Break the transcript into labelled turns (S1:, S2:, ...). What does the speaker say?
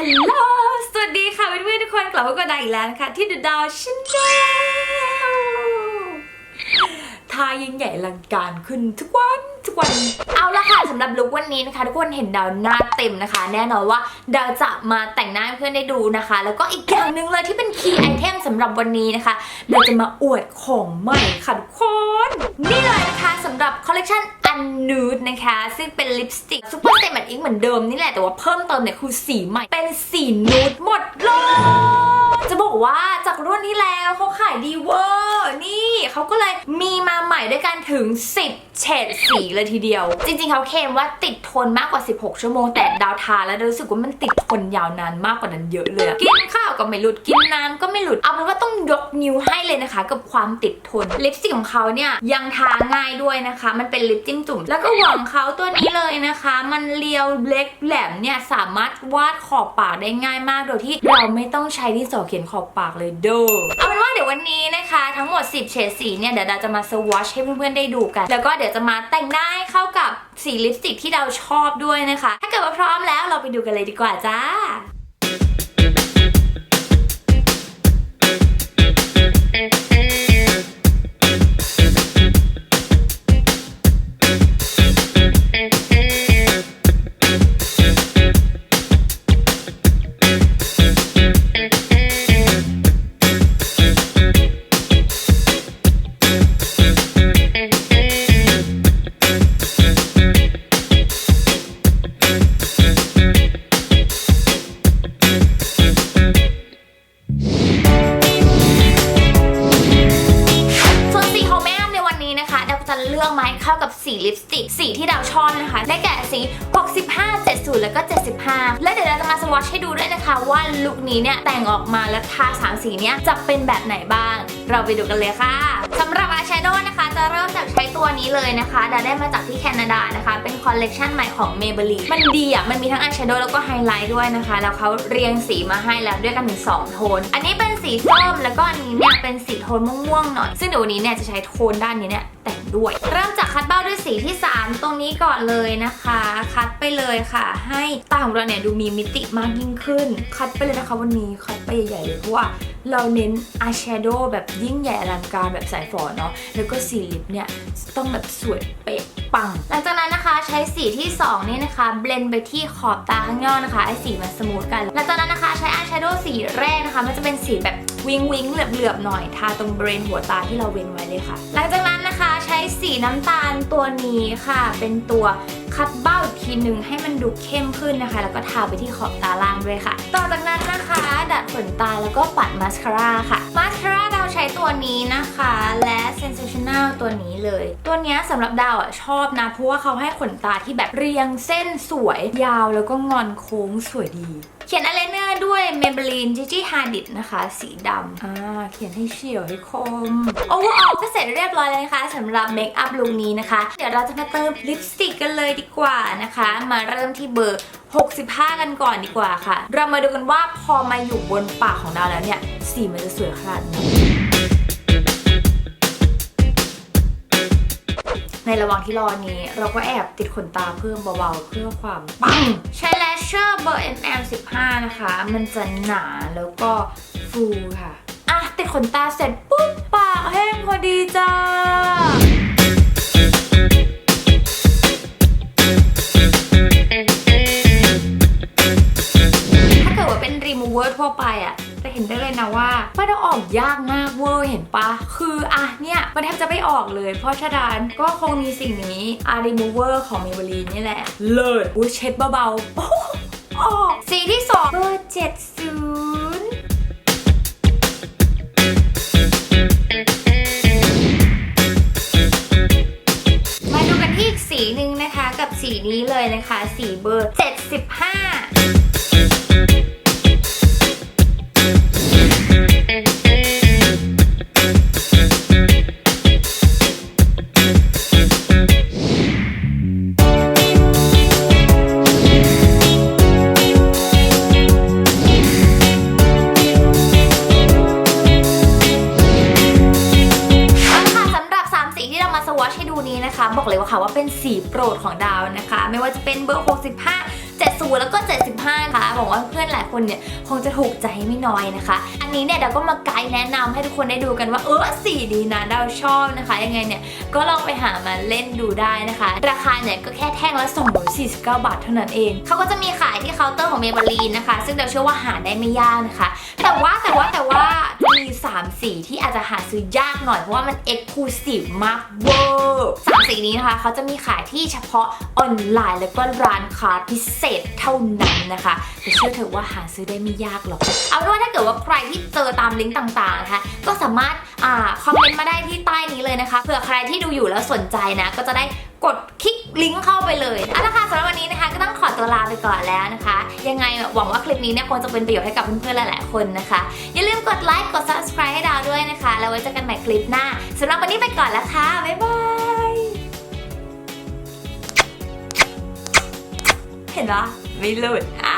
S1: ฮัลโหล สวัสดีค่ะเพื่อนๆทุกคนกลับมาพบกันอีกแล้วนะคะที่ The Doll Channel ทายิ่งใหญ่ลังการขึ้นทุกวันทุกวัน เอาละค่ะสำหรับลุควันนี้นะคะ ทุกคนเห็นดาวหน้าเต็มนะคะ แน่นอนว่าดาวจะมาแต่งหน้าให้เพื่อนได้ดูนะคะ แล้วก็อีกอย่างหนึ่งเลยที่เป็นคีย์ไอเทมสำหรับวันนี้นะคะดาวจะมาอวดของใหม่ค่ะทุกคน นี่เลยนะคะสำหรับคอลเลกชัน นนูดนะคะ ซึ่งเป็นลิปสติกซูเปอร์เซมันอิงเหมือนเดิมนี่แหละ แต่ว่าเพิ่มเติมเนี่ยคือสีใหม่ เป็นสีนูดหมดเลย จะบอกว่าจากรุ่นที่แล้วเขาขายดีเวอร์นี่ เขาก็เลยมีมาใหม่ด้วยกันถึง 10 เฉดสีเลยทีเดียว จริงๆเขาเคลมว่าติดทนมากกว่า 16 ชั่วโมงแต่ดาวทาแล้วรู้สึกว่ามันติดทนยาวนานมากกว่านั้นเยอะเลยกินข้าวก็ไม่หลุดกินน้ำก็ไม่หลุดเอาเป็นว่าต้องยกนิ้วให้เลยนะคะ กับความติดทนลิปสติกของเขาเนี่ยยังทาง่ายด้วยนะคะ มันเป็นลิปจิ้มจุ่มแล้วก็หวังเขาตัวนี้เลยนะคะ มันเรียวเล็กแหลมเนี่ยสามารถวาดขอบปากได้ง่ายมากโดยที่เราไม่ต้องใช้ที่สอเขียนขอบปากเลยเด้อเอาเป็นว่าเดี๋ยววันนี้นะคะ ทั้งหมด 10 เฉดสีเนี่ยเดี๋ยวเราจะมาสวอชให้เพื่อนๆได้ดูกัน แล้วก็เดี๋ยวจะมาแต่งหน้าให้เข้ากับสีลิปสติกที่เราชอบด้วยนะคะ ถ้าเกิดว่าพร้อมแล้วเราไปดูกันเลยดีกว่าจ้า ชอบนะคะ ได้แก่สี 65 70 แล้วก็ 75 และเดี๋ยวเราจะมาสวอชให้ดูด้วยนะคะ ว่าลุคนี้เนี่ยแต่งออกมาแล้วทาสามสีเนี้ยจะเป็นแบบไหนบ้าง เราไปดูกันเลยค่ะสำหรับอายแชโดว์นะคะ จะเริ่มจากใช้ตัวนี้เลยนะคะดาได้มาจากที่แคนาดานะคะ เป็นคอลเลกชันใหม่ของ Maybelline มันดีอะ มันมีทั้งอายแชโดว์แล้วก็ไฮไลท์ด้วยนะคะ แล้วเขาเรียงสีมาให้แล้วด้วยกันถึงสองโทน อันนี้เป็นสีส้มแล้วก็อันนี้เนี่ยเป็นสีโทนม่วงๆหน่อย ซึ่งเดี๋ยววันนี้เนี่ยจะใช้โทนด้านนี้เนี่ยแต่ ด้วย เริ่มจากคัดเบ้าด้วยสีที่ 3 ตรงนี้ก่อนเลยนะคะ คัดไปเลยค่ะ ให้ตาของเราเนี่ยดูมีมิติมากยิ่งขึ้น คัดไปเลยนะคะวันนี้คัดไปใหญ่ๆเลยเพราะว่าเราเน้นอายแชโดว์แบบยิ่งใหญ่อลังการแบบสายฝอเนาะแล้วก็สีลิปเนี่ยต้องแบบสวยเป๊ะปัง หลังจากนั้นนะคะใช้สีที่ 2 นี่นะคะ เบลนไปที่ขอบตาข้างนอกนะคะให้สีมันสมูทกัน หลังจากนั้นนะคะใช้อายแชโดว์สีแรกนะคะ มันจะเป็นสีแบบวิงวิงเหลือบเหลือบๆหน่อยทาตรงบริเวณหัวตาที่เราเว้นไว้เลยค่ะ หลังจากนั้น สีน้ำตาลตัวนี้ค่ะ เป็นตัวคัดเบ้าอีกทีหนึ่งให้มันดูเข้มขึ้นนะคะ แล้วก็ทาไปที่ขอบตาล่างด้วยค่ะ ต่อจากนั้นนะคะ ดัดขนตาแล้วก็ปัดมาสคาร่าค่ะ มาสคาร่าดาวใช้ตัวนี้นะคะ และ Sensational ตัวนี้เลย ตัวนี้สำหรับดาวอะชอบนะ เพราะว่าเขาให้ขนตาที่แบบเรียงเส้นสวยยาวแล้วก็งอนโค้งสวยดี เขียนอะไรเนอร์ด้วย Maybelline Gigi Hadid นะคะ สีดำอ่าเขียนให้เฉียวให้คม Overall ก็เสร็จเรียบร้อยแล้วนะคะสำหรับเมคอัพลุคนี้นะคะ เดี๋ยวเราจะมาเติมลิปสติกกันเลยดีกว่านะคะ มาเริ่มที่เบอร์ 65 กันก่อนดีกว่าค่ะ เรามาดูกันว่าพอมาอยู่บนปากของดาวแล้วเนี่ย สีมันจะสวยขนาดไหนในระหว่างที่รอนี้เราก็แอบติดขนตาเพิ่มเบาๆเพื่อความปังใช้แลช เชอร์เบอร์ MM 15 นะคะ มันจะหนาแล้วก็ฟูค่ะ อะติดขนตาเสร็จปุ๊บปากแห้งพอดีจ้าถ้าเกิดว่าเป็นรีมูเวอร์ทั่วไปอะจะ เห็นได้เลยนะว่ามันเอาออกยากมากเวอร์เห็นปะคืออะเนี่ยมันแทบจะไม่ออกเลย เพราะฉะนั้นก็คงมีสิ่งนี้อารีมูเวอร์ของ Maybelline นี่แหละ เลิศอุ้ยเช็ดเบาๆออกสีที่สองเบอร์70มาดูกันที่อีกสีหนึ่งนะคะ กับสีนี้เลยนะคะ สีเบอร์ 75 นี้นะคะ บอกเลยว่าค่ะว่าเป็นสีโปรดของดาวนะคะ ไม่ว่าจะเป็นเบอร์ 65 70 แล้วก็ 75ค่ะบอกว่าเพื่อนหลายคนเนี่ยคงจะถูกใจไม่น้อยนะคะ อันนี้เนี่ยเราก็มาไกด์แนะนำให้ทุกคนได้ดูกันว่าเออสีดีนะเราชอบนะคะ ยังไงเนี่ยก็ลองไปหามาเล่นดูได้นะคะ ราคาเนี่ยก็แค่แท่งละ249 บาทเท่านั้นเอง เขาก็จะมีขายที่เคาน์เตอร์ของเมเบลีนนะคะ ซึ่งเราเชื่อว่าหาได้ไม่ยากนะคะ แต่ว่าแต่ว่าแต่ว่า มี 3 สีที่อาจจะหาซื้อยากหน่อย เพราะว่ามันเอ็กซ์คลูซีฟมากเวอร์สามสีนี้นะคะ เขาจะมีขายที่เฉพาะออนไลน์แล้วก็ร้านค้าพิเศษเท่านั้นนะคะแต่เชื่อเถอะว่าหาซื้อได้ไม่ยากหรอก เอาเป็นว่าถ้าเกิดว่าใครที่เจอตามลิงก์ต่างๆนะคะก็สามารถอ่าคอมเมนต์มาได้ที่ใต้นี้เลยนะคะเผื่อใครที่ดูอยู่แล้วสนใจนะ ก็จะได้กดคลิกลิงก์เข้าไปเลยเอาละค่ะสำหรับวันนี้นะคะก็ต้อง ตัวลาไปก่อนแล้วนะคะ ยังไงหวังว่าคลิปนี้เนี่ยคงจะเป็นประโยชน์ให้กับเพื่อนๆหลายๆคนนะคะ อย่าลืมกดไลค์กด subscribe ให้ดาวด้วยนะคะ แล้วไว้เจอกันใหม่คลิปหน้าสำหรับวันนี้ไปก่อนแล้วค่ะบ๊ายบายเห็นปะไม่หลุดอ่า